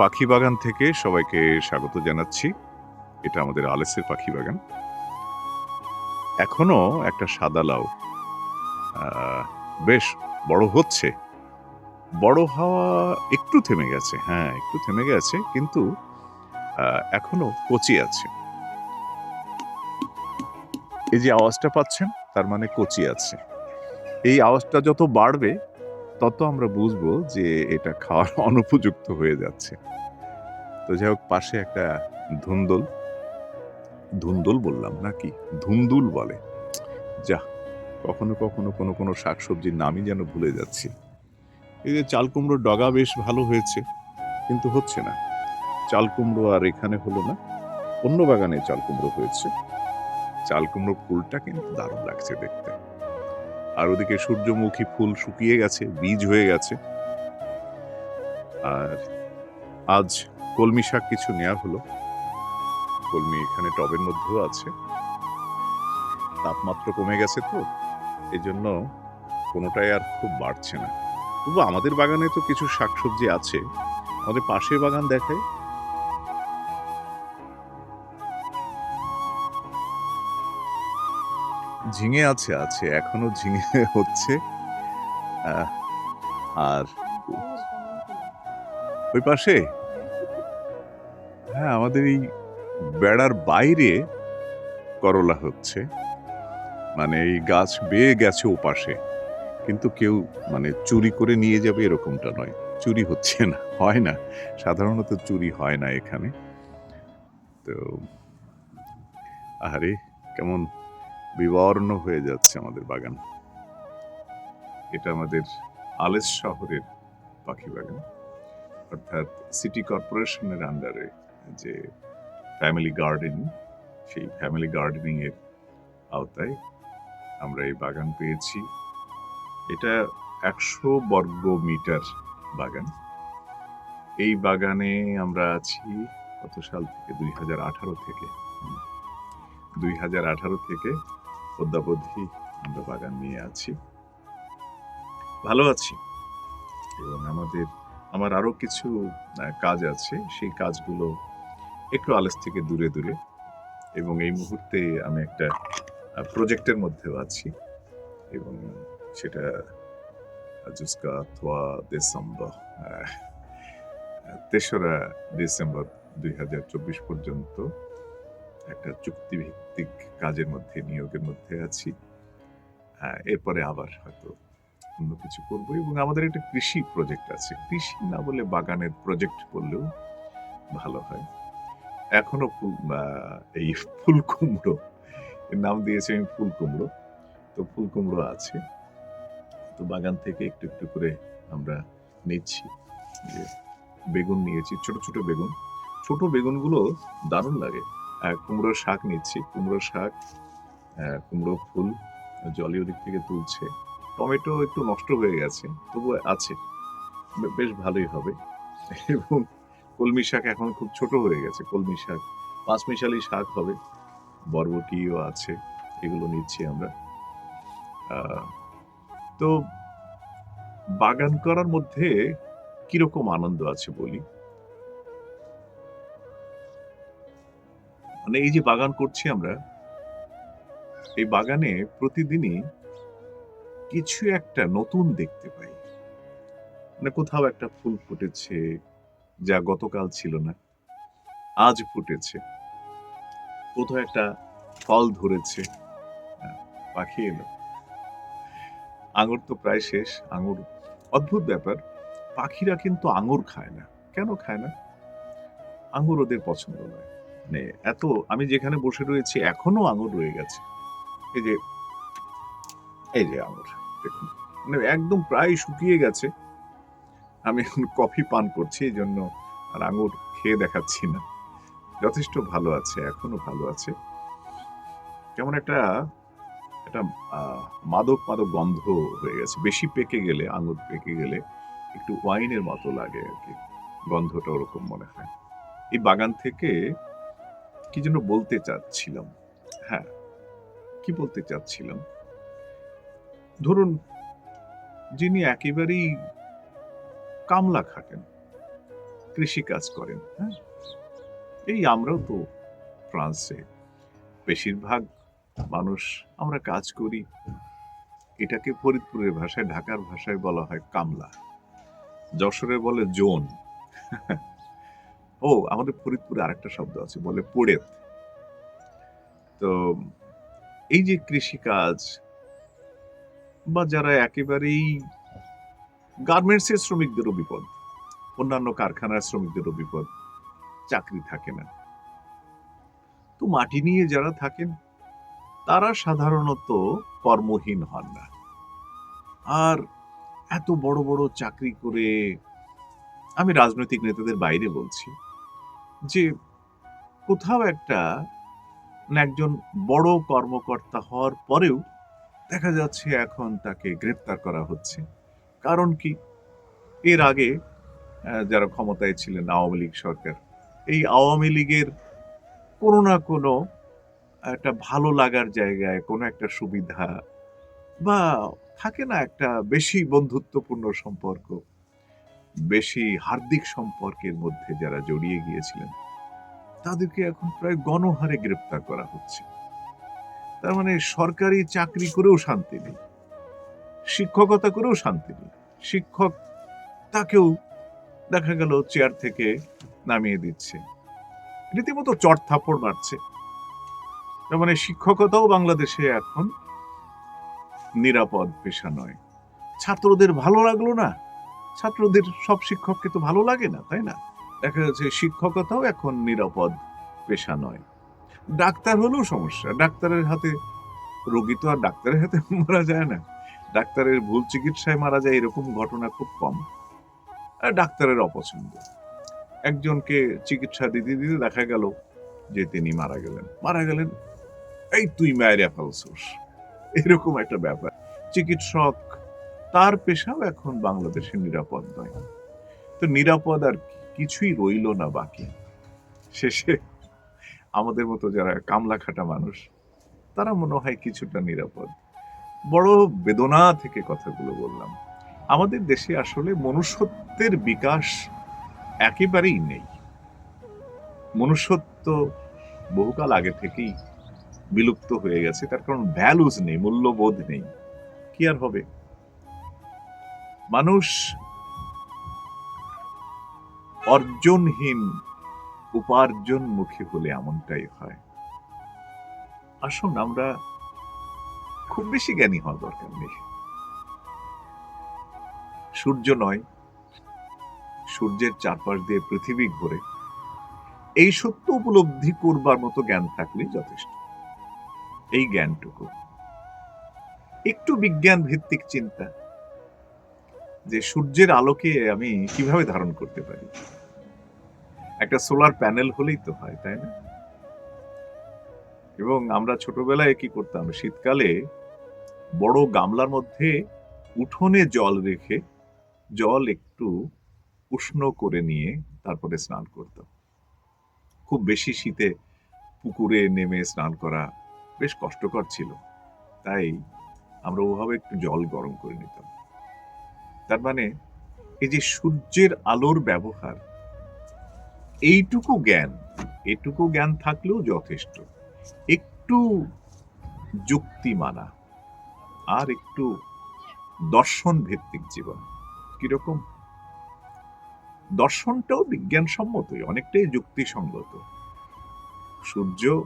পাখি বাগান থেকে সবাইকে স্বাগত জানাচ্ছি। এটা আমাদের আলেসের পাখি বাগান। এখনও একটা সাদা লাউ বেশ বড় হচ্ছে। বড় হওয়া একটু থেমে গেছে হ্যাঁ একটু থেমে গেছে, কিন্তু এখনও কচি আছে। এই যে আওয়াজটা পাচ্ছেন, তার মানে কচি আছে। এই আওয়াজটা যত বাড়বে, তত আমরা বুঝব যে এটা খাওয়ার অনুপযুক্ত হয়ে যাচ্ছে। তো যাই হোক, পাশে একটা ধুন্দল। ধুন্দল বললাম নাকি? ধুন্দুল বলে। যা, কখনো কখনো কোনো কোনো শাকসবজির নামই যেন ভুলে যাচ্ছি। এই যে চাল কুমড়োর ডগা বেশ ভালো হয়েছে, কিন্তু হচ্ছে না। চাল কুমড়ো আর এখানে হলো না, অন্য বাগানে চাল কুমড়ো হয়েছে। চাল কুমড়ো ফুলটা কিন্তু দারুণ লাগছে দেখতে। আর ওদিকে সূর্যমুখী ফুল শুকিয়ে গেছে, বীজ হয়ে গেছে। আর আজ কলমি শাক কিছু নেওয়া হলো। কলমি এখানে টবের মধ্যেও আছে। তাপমাত্রা কমে গেছে তো এই জন্য কোনোটাই আর খুব বাড়ছে না। তবু আমাদের বাগানে তো কিছু শাকসবজি আছে। আমাদের পাশের বাগান দেখায় ঝিঙে আছে আছে এখনও ঝিঙে হচ্ছে। আর ওই পাশে হ্যাঁ আমাদের এই বেড়ার বাইরে করলা হচ্ছে। মানে এই গাছ বেয়ে গেছে ওপাশে। কিন্তু কেউ মানে চুরি করে নিয়ে যাবে এরকমটা নয়। চুরি হচ্ছে না, হয় না। সাধারণত চুরি হয় না এখানে। তো আরে কেমন বিবর্ণ হয়ে যাচ্ছে আমাদের বাগান। এটা আমাদের আলেস শহরের পাখি বাগান। অর্থাৎ সিটি কর্পোরেশনের আন্ডারে যে ফ্যামিলি গার্ডেন সেই ফ্যামিলি গার্ডেনিং এর আওতায় আমরা এই বাগান পেয়েছি। এটা একশো বর্গ মিটার বাগান। এই বাগানে আমরা আছি কত সাল থেকে? দুই হাজার আঠারো থেকে। দুই হাজার আঠারো থেকে অদ্যাবধি আমরা বাগান নিয়ে আছি। ভালো আছি। এবং আমাদের, আমার আরও কিছু কাজ আছে। সেই কাজগুলো একটু আলেস থেকে দূরে দূরে। এবং এই মুহূর্তে আমি একটা প্রজেক্টের মধ্যেও আছি। এবং সেটা 3 décembre আহ, তেসরা ডিসেম্বর দুই হাজার চব্বিশ পর্যন্ত একটা চুক্তিভিত্তিক কাজের মধ্যে নিয়োগের মধ্যে আছি। এরপরে আবার হয়তো অন্য কিছু করব। এবং আমাদের একটা কৃষি প্রজেক্ট আছে। কৃষি না বলে বাগানের প্রজেক্ট বললেও ভালো হয়। এখনও ফুল এই ফুল কুমড়ো নাম দিয়েছি আমি ফুল কুমড়ো তো ফুল কুমড়ো আছে। তো বাগান থেকে একটু একটু করে আমরা নিচ্ছি। যে বেগুন নিয়েছি, ছোট ছোট বেগুন। ছোট বেগুনগুলো দারুণ লাগে। কুমড়োর শাক নিচ্ছি। কুমড়োর শাক কুমড়ো ফুল জলি ওদিক থেকে তুলছে। টমেটো একটু নষ্ট হয়ে গেছে তবু আছে। বেশ ভালোই হবে। এবং কলমি শাক এখন খুব ছোট হয়ে গেছে। কলমি শাক, পাঁচমিশালি শাক হবে। বরবটিও আছে, এগুলো নিচ্ছি আমরা। তো বাগান করার মধ্যে কীরকম আনন্দ আছে বলি? মানে এই যে বাগান করছি আমরা, এই বাগানে প্রতিদিনই কিছু একটা নতুন দেখতে পাই। মানে কোথাও একটা ফুল ফুটেছে যা গতকাল ছিল না আজ ফুটেছে। কোথাও একটা ফল ধরেছে। হ্যাঁ, পাখি এলো। আঙুর তো প্রায় শেষ আঙুর অদ্ভুত ব্যাপার। পাখিরা কিন্তু আঙুর খায় না। কেন খায় না? আঙুর ওদের পছন্দ নয়। মানে এত আমি যেখানে বসে রয়েছি এখনও আঙুর রয়ে গেছে। এই যে এই যে আঙুর দেখুন। মানে একদম প্রায় শুকিয়ে গেছে। আমি এখন কফি পান করছি, এই জন্য আর আঙুর খেয়ে দেখাচ্ছি না। যথেষ্ট ভালো আছে, এখনও ভালো আছে। কেমন একটা একটা মাদক মাদক গন্ধ হয়ে গেছে। বেশি পেকে গেলে, আঙুর পেকে গেলে একটু ওয়াইনের মতো লাগে আর কি। গন্ধটা ওরকম মনে হয়। এই বাগান থেকে কি যেন বলতে চাচ্ছিলাম। হ্যাঁ কি বলতে চাচ্ছিলাম? ধরুন, যিনি একেবারেই কামলা খাটেন, কৃষি কাজ করেন হ্যাঁ? এই আমরাও তো ফ্রান্সে। বেশিরভাগ মানুষ আমরা কাজ করি, এটাকে ফরিদপুরের ভাষায়, ঢাকার ভাষায় বলা হয় কামলা। যশোরে বলে জোন। ও, আমাদের ফরিদপুরে আরেকটা শব্দ আছে, বলে পোড়েত। তো এই যে কৃষিকাজ বা যারা একেবারেই গার্মেন্টসের শ্রমিকদেরও বিপদ। অন্যান্য কারখানার শ্রমিকদেরও বিপদ। চাকরি থাকে না। তো মাটি নিয়ে যারা থাকেন, তারা সাধারণত কর্মহীন হন না। আর এত বড় বড় চাকরি করে আমি রাজনৈতিক নেতাদের বাইরে বলছি যে, কোথাও একটা একজন বড় কর্মকর্তা হওয়ার পরেও দেখা যাচ্ছে এখন তাকে গ্রেপ্তার করা হচ্ছে। কারণ কি? এর আগে যারা ক্ষমতায় ছিলেন, আওয়ামী লীগ সরকার, এই আওয়ামী লীগের কোনো না কোনো একটা ভালো লাগার জায়গায় কোনো একটা সুবিধা বা থাকে না একটা বেশি বন্ধুত্বপূর্ণ সম্পর্ক, বেশি হার্দিক সম্পর্কের মধ্যে যারা জড়িয়ে গিয়েছিলেন, তাদেরকে এখন প্রায় গণহারে গ্রেপ্তার করা হচ্ছে। তার মানে সরকারি চাকরি করেও শান্তি নেই। শিক্ষকতা করেও শান্তি নেই। শিক্ষক তাকেও দেখা গেল চেয়ার থেকে নামিয়ে দিচ্ছে। রীতিমতো চট থাপ্পড় মারছে মানে শিক্ষকতাও বাংলাদেশে এখন নিরাপদ পেশা নয়। ছাত্রদের ভালো লাগল না? ছাত্রদের সব শিক্ষককে তো ভালো লাগে না, তাই না? দেখা যাচ্ছে শিক্ষকতাও এখন নিরাপদ পেশা নয়। ডাক্তার হলেও সমস্যা। ডাক্তারের হাতে রোগী তো আর ডাক্তারের হাতে মারা যায় না। ডাক্তারের ভুল চিকিৎসায় মারা যায় এরকম ঘটনা খুব কম। ডাক্তারের অপছন্দ। একজনকে চিকিৎসা দিতে দিতে দেখা গেল যে তিনি মারা গেলেন। মারা গেলেন এই তুই মায়ের ফেলছোস। এরকম একটা ব্যাপার। চিকিৎসক তার পেশাও এখন বাংলাদেশে নিরাপদ নয়। তো নিরাপদ আর কিছুই রইল না বাকি। শেষে আমাদের মতো যারা কামলা খাটা মানুষ, তারা মনে হয় কিছুটা নিরাপদ। বড় বেদনা থেকে কথাগুলো বললাম। আমাদের দেশে আসলে মনুষ্যত্বের বিকাশ একেবারেই নেই। মনুষ্যত্ব বহুকাল আগে থেকেই বিলুপ্ত হয়ে গেছে, তার কারণ ভ্যালুজ নেই, মূল্যবোধ নেই। কি আর হবে? মানুষ অর্জনহীন, উপার্জনমুখী হলে এমনটাই হয়। আসুন আমরা খুব বেশি জ্ঞানী হওয়া দরকার নেই। সূর্য নয়, সূর্যের চারপাশ দিয়ে পৃথিবী ঘোরে। এই সত্য উপলব্ধি করবার মতো জ্ঞান থাকলেই যথেষ্ট। এই জ্ঞানটুকু। একটু বিজ্ঞান ভিত্তিক চিন্তা। যে সূর্যের আলোকে আমি কীভাবে ধারণ করতে পারি? একটা সোলার প্যানেল হলেই তো হয়, তাই না? এবং আমরা ছোটবেলায় কি করতাম? শীতকালে বড় গামলার মধ্যে উঠোনে জল রেখে জল একটু উষ্ণ করে নিয়ে তারপরে স্নান করতাম খুব বেশি শীতে পুকুরে নেমে স্নান করা বেশ কষ্টকর ছিল। তাই আমরা ওভাবে একটু জল গরম করে নিতাম। তার মানে এই যে সূর্যের আলোর ব্যবহার, এইটুকু জ্ঞান, এটুকু জ্ঞান থাকলেও যথেষ্ট। একটু যুক্তি মানা। আর একটু দর্শন ভিত্তিক জীবন। কীরকম? দর্শনটাও বিজ্ঞানসম্মতই অনেকটাই যুক্তিসঙ্গত। সূর্য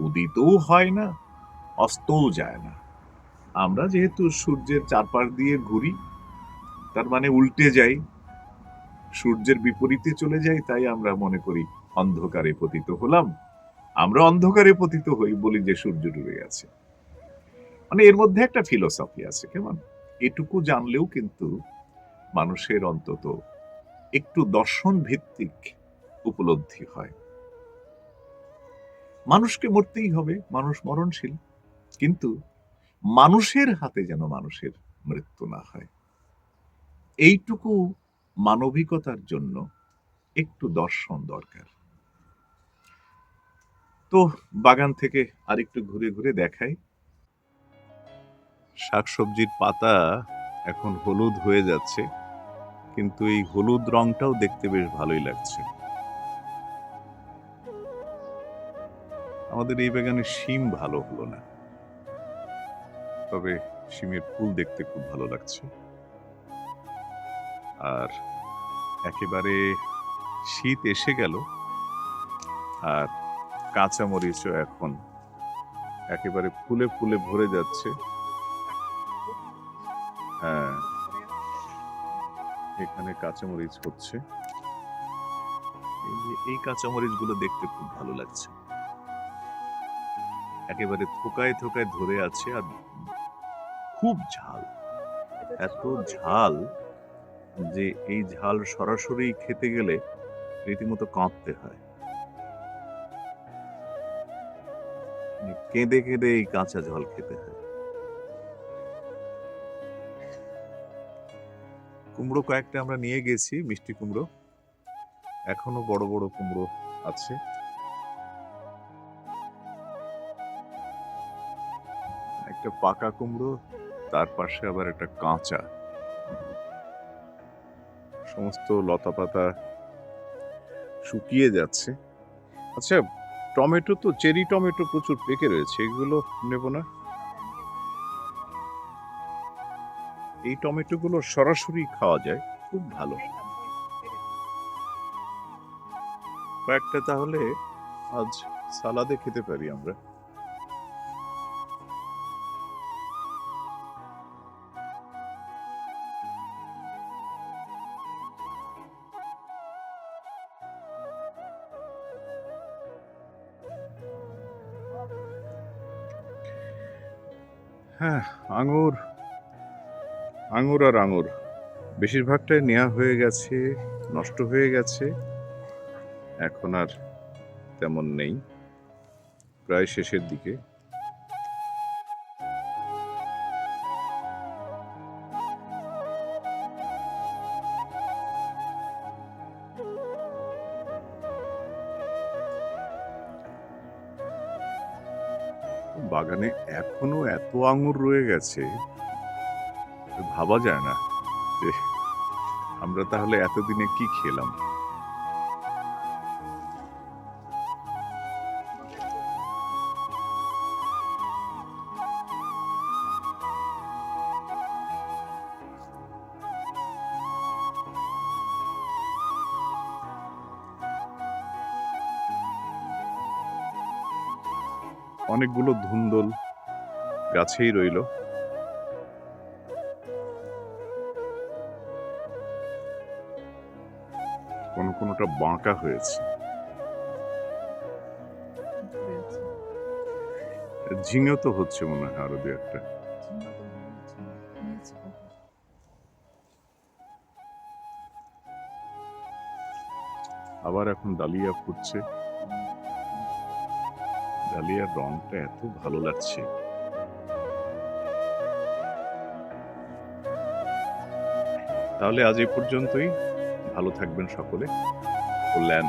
উদিতও হয় না, অস্তও যায় না। আমরা যেহেতু সূর্যের চারপাশ দিয়ে ঘুরি, তার মানে উল্টে যাই, সূর্যের বিপরীতে চলে যাই, তাই আমরা মনে করি অন্ধকারে পতিত হলাম। আমরা অন্ধকারে পতিত হই বলি যে সূর্য ডুবে গেছে। মানে এর মধ্যে একটা ফিলোসফি আছে, কেমন? এটুকু জানলেও কিন্তু মানুষের অন্তত একটু দর্শন ভিত্তিক উপলব্ধি হয়। মানুষকে মরতেই হবে, মানুষ মরণশীল। কিন্তু মানুষের হাতে যেন মানুষের মৃত্যু না হয়। এইটুকু মানবিকতার জন্য একটু দর্শন দরকার। তো বাগান থেকে আরেকটু ঘুরে ঘুরে দেখাই। শাকসবজির পাতা এখন হলুদ হয়ে যাচ্ছে, কিন্তু এই হলুদ রংটাও দেখতে বেশ ভালোই লাগছে। আমাদের এই বাগানে শিম ভালো হলো না। তবে শিমের ফুল দেখতে খুব ভালো লাগছে। আর একেবারে শীত এসে গেল, আর কাঁচা মরিচও এখন একেবারে ফুলে ফুলে ভরে যাচ্ছে। হ্যাঁ। এখানে কাঁচামরিচ হচ্ছে। এই যে এই কাঁচামরিচগুলো দেখতে খুব ভালো লাগছে। একেবারে থোকায় থোকায় ধরে আছে আর খুব ঝাল। এত ঝাল যে এই ঝাল সরাসরি খেতে গেলে রীতিমতো কাঁদতে হয়। মানে কেঁদে কেঁদে এই কাঁচা ঝাল খেতে হয়। কুমড়ো কয়েকটা আমরা নিয়ে গেছি, মিষ্টি কুমড়ো। এখনও বড় বড় কুমড়ো আছে। একটা পাকা কুমড়ো, তার পাশে আবার একটা কাঁচা। সমস্ত লতা পাতা শুকিয়ে যাচ্ছে। আচ্ছা টমেটো তো, চেরি টমেটো প্রচুর পেকে রয়েছে, এগুলো নেব না? এই টমেটোগুলো সরাসরি খাওয়া যায়, খুব ভালো। কয়েকটা তাহলে আজ সালাদে খেতে পারি আমরা। হ্যাঁ আঙুর আঙুর আর আঙুর। বেশিরভাগটাই নেওয়া হয়ে গেছে, নষ্ট হয়ে গেছে। এখন আর তেমন নেই। প্রায় শেষের দিকে। বাগানে এখনও এত আঙুর রয়ে গেছে। ভাবা যায় না। যে আমরা তাহলে এতদিনে কি খেলাম? অনেকগুলো ধুন্দল গাছেই রইল। কোনোটা বাঁকা হয়েছে। ঝিঙে তো হচ্ছে মনে হয় আরও দু একটা। আবার এখন ডালিয়া ফুটছে। ডালিয়ার রংটা এত ভালো লাগছে। তাহলে আজ এই পর্যন্তই। ভালো থাকবেন সকলে। কল্যাণ।